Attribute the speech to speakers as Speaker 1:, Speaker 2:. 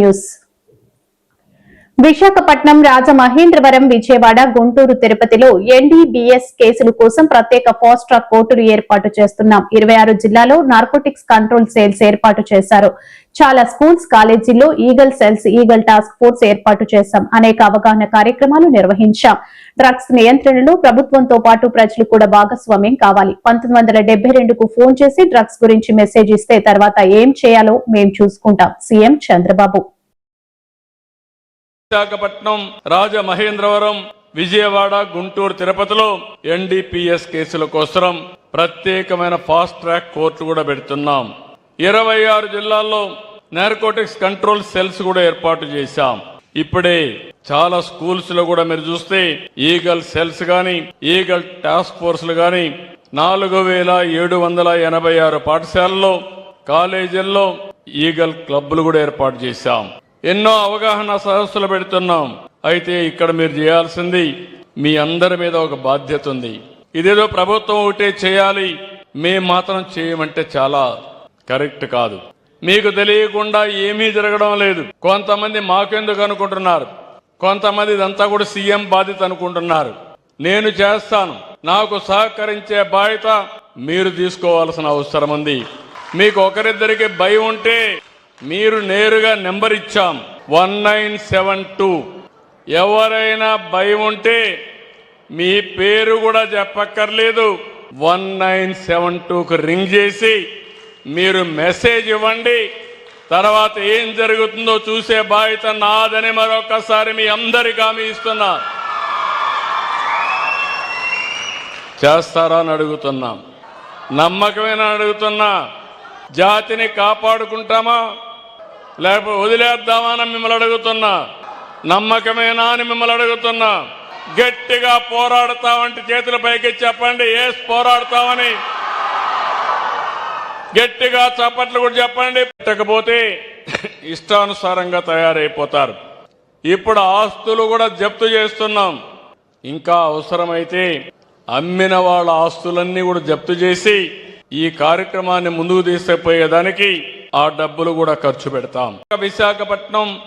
Speaker 1: News. Visakhapatnam Rajamahendravaram Vijayawada Guntur తిరుపతిలో ఎన్డీబీఎస్ కేసుల కోసం ప్రత్యేక ఫాస్ట్ ట్రాక్ కోర్టులు ఏర్పాటు చేస్తున్నాం. ఇరవై ఆరు జిల్లాలో నార్కోటిక్స్ కంట్రోల్ సేల్స్ ఏర్పాటు చేశారు. చాలా స్కూల్స్ కాలేజీల్లో eagle cells eagle task force ఏర్పాటు చేశాం. అనేక అవగాహన కార్యక్రమాలు నిర్వహించాం. డ్రగ్స్ నియంత్రణలో ప్రభుత్వంతో పాటు ప్రజలు కూడా భాగస్వామ్యం కావాలి. పంతొమ్మిది వందల రెండుకు ఫోన్ చేసి డ్రగ్స్ గురించి మెసేజ్ ఇస్తే తర్వాత ఏం చేయాలో మేం చూసుకుంటాం. సీఎం చంద్రబాబు.
Speaker 2: విశాఖపట్నం రాజమహేంద్రవరం విజయవాడ గుంటూరు తిరుపతిలో ఎన్డీపీఎస్ కేసుల కోసం ప్రత్యేకమైన ఫాస్ట్ ట్రాక్ కోర్టు కూడా పెడుతున్నాం. ఇరవై ఆరు జిల్లాల్లో నార్కోటిక్స్ కంట్రోల్ సెల్స్ కూడా ఏర్పాటు చేశాం. ఇప్పుడే చాలా స్కూల్స్లో కూడా మీరు చూస్తే ఈగల్ సెల్స్ గాని ఈగల్ టాస్క్ ఫోర్స్లు గాని నాలుగు వేల ఏడు వందల ఎనభై ఆరు పాఠశాలల్లో కాలేజీల్లో ఈగల్ క్లబ్లు కూడా ఏర్పాటు చేశాం. ఎన్నో అవగాహన సదస్సులు పెడుతున్నాం. అయితే ఇక్కడ మీరు చేయాల్సింది మీ అందరి మీద ఒక బాధ్యత ఉంది. ఇదేదో ప్రభుత్వం ఒకటే చేయాలి. మేం మాత్రం చేయమంటే చాలా కరెక్ట్ కాదు. మీకు తెలియకుండా ఏమీ జరగడం లేదు. కొంతమంది మాకెందుకు అనుకుంటున్నారు? కొంతమంది ఇదంతా కూడా సీఎం బాధ్యత అనుకుంటున్నారు. నేను చేస్తాను. నాకు సహకరించే బాధ్యత మీరు తీసుకోవాల్సిన అవసరం ఉంది. మీకు ఒకరిద్దరికి భయం ఉంటే మీరు నేరుగా నెంబర్ ఇచ్చాం. One nine seven two. ఎవరైనా భయం ఉంటే మీ పేరు కూడా చెప్పక్కర్లేదు. వన్ నైన్ సెవెన్ టూకు రింగ్ చేసి మీరు మెసేజ్ ఇవ్వండి. తర్వాత ఏం జరుగుతుందో చూసే బాధ్యత నాదని మరొకసారి మీ అందరికీ హామీ ఇస్తున్నా. చేస్తారా అని అడుగుతున్నాం. నమ్మకమేనా అడుగుతున్నా. జాతిని కాపాడుకుంటామా? లేకపోతే వదిలేద్దామా అని మిమ్మల్ని అడుగుతున్నా. నమ్మకమేనా అని మిమ్మల్ని అడుగుతున్నా. గట్టిగా పోరాడతామంటే చేతుల పైకి చెప్పండి. ఏస్ పోరాడతామని గట్టిగా చప్పట్లు కూడా చెప్పండి. పెట్టకపోతే ఇష్టానుసారంగా తయారైపోతారు. ఇప్పుడు ఆస్తులు కూడా జప్తు చేస్తున్నాం. ఇంకా అవసరమైతే అమ్మిన వాళ్ళ ఆస్తులన్నీ కూడా జప్తు చేసి ఈ కార్యక్రమాన్ని ముందుకు తీసుకుపోయేదానికి ఆ డబ్బులు కూడా ఖర్చు పెడతాం. విశాఖపట్నం